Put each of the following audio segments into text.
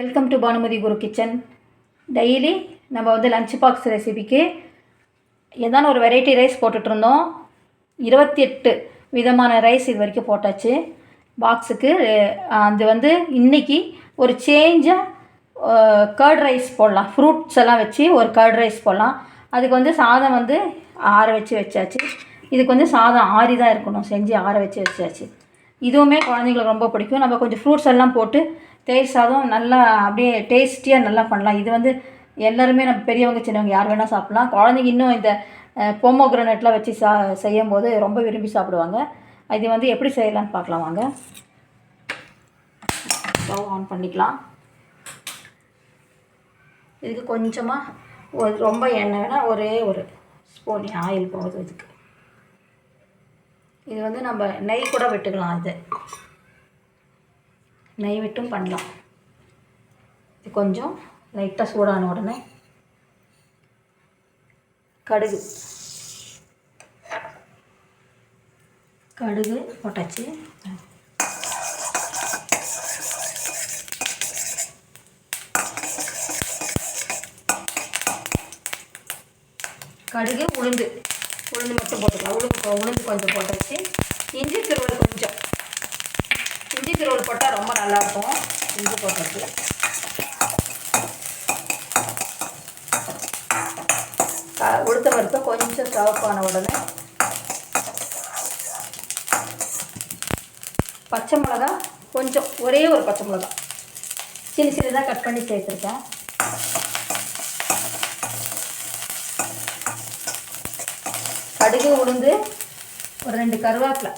Welcome to Bhanumathi Guru kitchen daily நம்ம வந்து lunch box ரெசிபிக்கு ஏதான ஒரு வெரைட்டி ரைஸ் போட்டுட்டு இருந்தோம் இருபத்தி எட்டு விதமான ரைஸ் இது வரைக்கும் போட்டாச்சு. பாக்ஸுக்கு அது வந்து இன்னைக்கு ஒரு சேஞ்சாக கர்ட் ரைஸ் போடலாம். ஃப்ரூட்ஸ் எல்லாம் வச்சு ஒரு கர்ட் ரைஸ் போடலாம். அதுக்கு வந்து சாதம் வந்து ஆற வச்சு வச்சாச்சு. இதுக்கு வந்து சாதம் ஆறி தான் இருக்கணும். செஞ்சு ஆற வச்சு வச்சாச்சு. இதுவுமே குழந்தைங்களுக்கு ரொம்ப பிடிக்கும். நம்ம கொஞ்சம் ஃப்ரூட்ஸ் எல்லாம் போட்டு தயிர் சாதம் நல்லா அப்படியே டேஸ்டியாக நல்லா பண்ணலாம். இது வந்து எல்லாருமே நம்ம பெரியவங்க சின்னவங்க யார் வேணால் சாப்பிட்லாம். குழந்தைங்க இன்னும் இந்த போமோக்ரனட்லாம் வச்சு சா செய்யும் போது ரொம்ப விரும்பி சாப்பிடுவாங்க. இது வந்து எப்படி செய்யலாம்னு பார்க்கலாம் வாங்க. ஸ்டவ் ஆன் பண்ணிக்கலாம். இதுக்கு கொஞ்சமாக ஒரு ரொம்ப எண்ணெய் வேணால் ஒரே ஒரு ஸ்பூன் ஆயில் போகுது இதுக்கு. இது வந்து நம்ம நெய் கூட விட்டுக்கலாம் இது. நெய் விட்டும் பண்ணலாம். இது கொஞ்சம் லைட்டாக சூடான உடனே கடுகு. கடுகு போட்டாச்சு. கடுகு உளுந்து. உளுந்து மட்டும் போட்டுக்கலாம். உளுந்து உளுந்து கொஞ்சம் போட்டாச்சு. இஞ்சி திருவள் கொஞ்சம். இஞ்சி திருவள் போட்டால் ரொம்ப நல்லாயிருக்கும். இஞ்சி போட்டாச்சு உளுத்த பருப்பை கொஞ்சம் சவப்பான உடனே பச்சை மிளகா கொஞ்சம் ஒரே ஒரு பச்சை மிளகா. சின்ன சின்னதாக கட் பண்ணி சேர்த்துருக்கேன். கடுகு உளுந்து ஒரு ரெண்டு கருவேப்பிலை.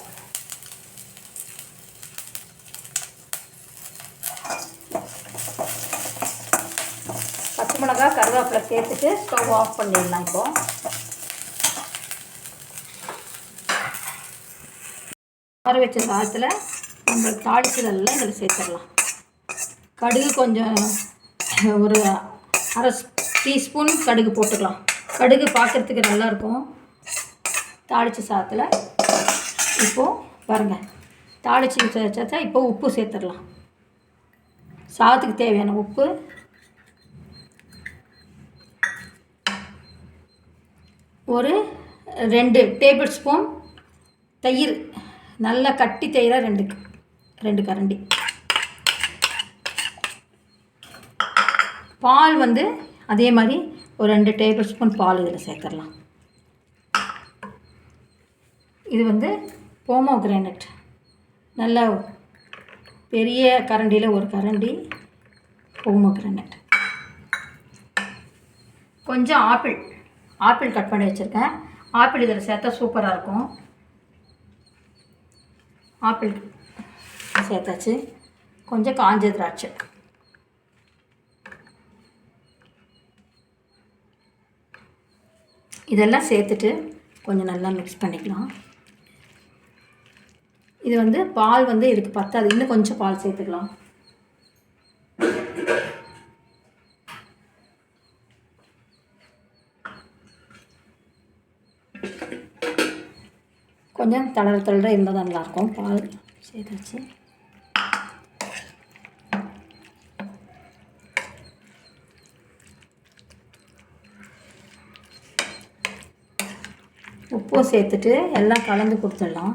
பச்சை மிளகா கருவேப்பிலை சேர்த்துட்டு ஸ்டவ் ஆஃப் பண்ணிடலாம் இப்போ. ஆற வச்ச சாதத்தில் நம்ம தாளிச்சதெல்லாம் இதில் சேர்த்துடலாம். கடுகு கொஞ்சம் ஒரு அரை டீஸ்பூன் கடுகு போட்டுக்கலாம். கடுகு பார்க்குறதுக்கு நல்லாயிருக்கும் தாளித்த சாதத்தில் இப்போது பாருங்கள் தாளித்து சேர்த்தா இப்போ உப்பு சேர்த்துடலாம். சாதத்துக்கு தேவையான உப்பு. ஒரு ரெண்டு டேபிள் ஸ்பூன் தயிர். நல்லா கட்டி தயிராக ரெண்டு ரெண்டு கரண்டி. பால் வந்து அதே மாதிரி ஒரு ரெண்டு டேபிள் ஸ்பூன் பால் இதில் சேர்த்துடலாம். இது வந்து போமோ கிரானட். நல்ல பெரிய கரண்டியில் ஒரு கரண்டி போமோ கிரானட். கொஞ்சம் ஆப்பிள் ஆப்பிள் கட் பண்ணி வச்சுருக்கேன். ஆப்பிள் இதில் சேர்த்தா சூப்பராக இருக்கும். ஆப்பிள் சேர்த்தாச்சு. கொஞ்சம் காஞ்ச திராட்சை. இதெல்லாம் சேர்த்துட்டு கொஞ்சம் நல்லா மிக்ஸ் பண்ணிக்கலாம். இது வந்து பால் வந்து இதுக்கு பத்தாது. இன்னும் கொஞ்சம் பால் சேர்த்துக்கலாம். கொஞ்சம் தளர தளர இருந்தால் தான் நல்லாயிருக்கும் பால் சேர்த்தாச்சு. உப்பும் சேர்த்துட்டு எல்லாம் கலந்து கொடுத்துடலாம்.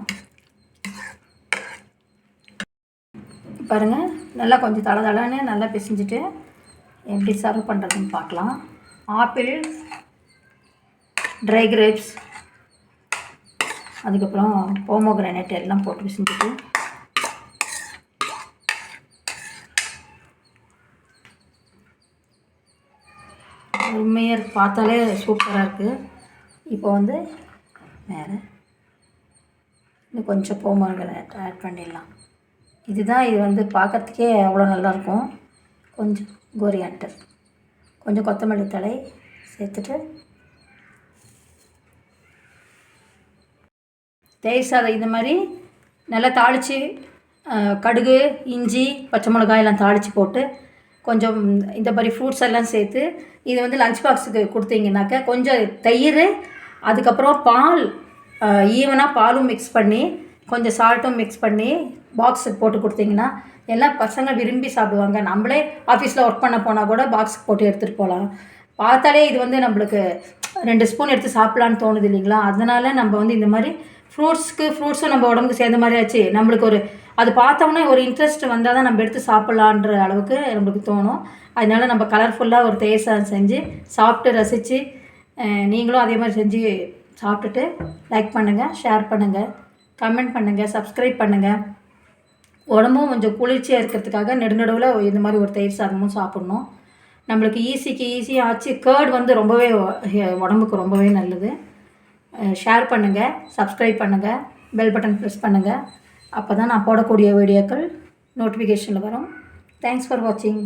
பாருங்கள் நல்லா கொஞ்சம் தள தளன்னு நல்லா பிசைஞ்சிட்டு எப்படி சர்வ் பண்ணுறதுன்னு பார்க்கலாம். ஆப்பிள் ட்ரை கிரேப்ஸ் அதுக்கப்புறம் போமோ கிரானைட் எல்லாம் போட்டு பிசைஞ்சிட்டு. உண்மையாக பார்த்தாலே சூப்பராக இருக்குது இப்போ வந்து வேறு இன்னும் கொஞ்சம் போமோகிரானேட் ஆட் பண்ணிடலாம். இதுதான் இது வந்து பார்க்கறதுக்கே அவ்வளோ நல்லாயிருக்கும். கொஞ்சம் கோரியாண்டர் கொஞ்சம் கொத்தமல்லி தழை சேர்த்துட்டு. தயிர் சாதம் இந்த மாதிரி நல்லா தாளித்து கடுகு இஞ்சி பச்சை மிளகாய் எல்லாம் தாளித்து போட்டு கொஞ்சம் இந்த மாதிரி ஃப்ரூட்ஸ் எல்லாம் சேர்த்து இது வந்து லஞ்ச் பாக்ஸுக்கு கொடுத்தீங்கன்னாக்கா கொஞ்சம் தயிர் அதுக்கப்புறம் பால் ஈவனாக பாலும் மிக்ஸ் பண்ணி கொஞ்சம் சால்ட்டும் மிக்ஸ் பண்ணி பாக்ஸுக்கு போட்டு கொடுத்தீங்கன்னா எல்லாம் பசங்க விரும்பி சாப்பிடுவாங்க. நம்மளே ஆஃபீஸில் ஒர்க் பண்ண போனால் கூட பாக்ஸுக்கு போட்டு எடுத்துகிட்டு போகலாம் பார்த்தாலே இது வந்து நம்மளுக்கு ரெண்டு ஸ்பூன் எடுத்து சாப்பிட்லான்னு தோணுது இல்லைங்களா? அதனால் நம்ம வந்து இந்த மாதிரி ஃப்ரூட்ஸ்க்கு ஃப்ரூட்ஸும் நம்ம உடம்புக்கு சேர்ந்த மாதிரி ஆச்சு. நம்மளுக்கு ஒரு அது பார்த்தோம்னா ஒரு இன்ட்ரெஸ்ட் வந்தால் தான் நம்ம எடுத்து சாப்பிட்லான்ற அளவுக்கு நம்மளுக்கு தோணும். அதனால நம்ம கலர்ஃபுல்லாக ஒரு தயிர் செஞ்சு சாப்பிட்டு ரசித்து நீங்களும் அதே மாதிரி செஞ்சு சாப்பிட்டுட்டு லைக் பண்ணுங்கள் ஷேர் பண்ணுங்கள் கமெண்ட் பண்ணுங்கள் சப்ஸ்கிரைப் பண்ணுங்கள் உடம்பும் கொஞ்சம் குளிர்ச்சியாக இருக்கிறதுக்காக நெடுநடுவில் இந்த மாதிரி ஒரு தயிர் சாதமும் சாப்பிட்ணும். நம்மளுக்கு ஈஸிக்கு ஈஸியாக ஆச்சு. கேர்ட் வந்து ரொம்பவே உடம்புக்கு ரொம்பவே நல்லது. ஷேர் பண்ணுங்கள் சப்ஸ்கிரைப் பண்ணுங்கள் பெல் பட்டன் ப்ரெஸ் பண்ணுங்கள் அப்போ தான் நான் போடக்கூடிய வீடியோக்கள் நோட்டிஃபிகேஷனில் வரும். தேங்க்ஸ் ஃபார் வாட்சிங்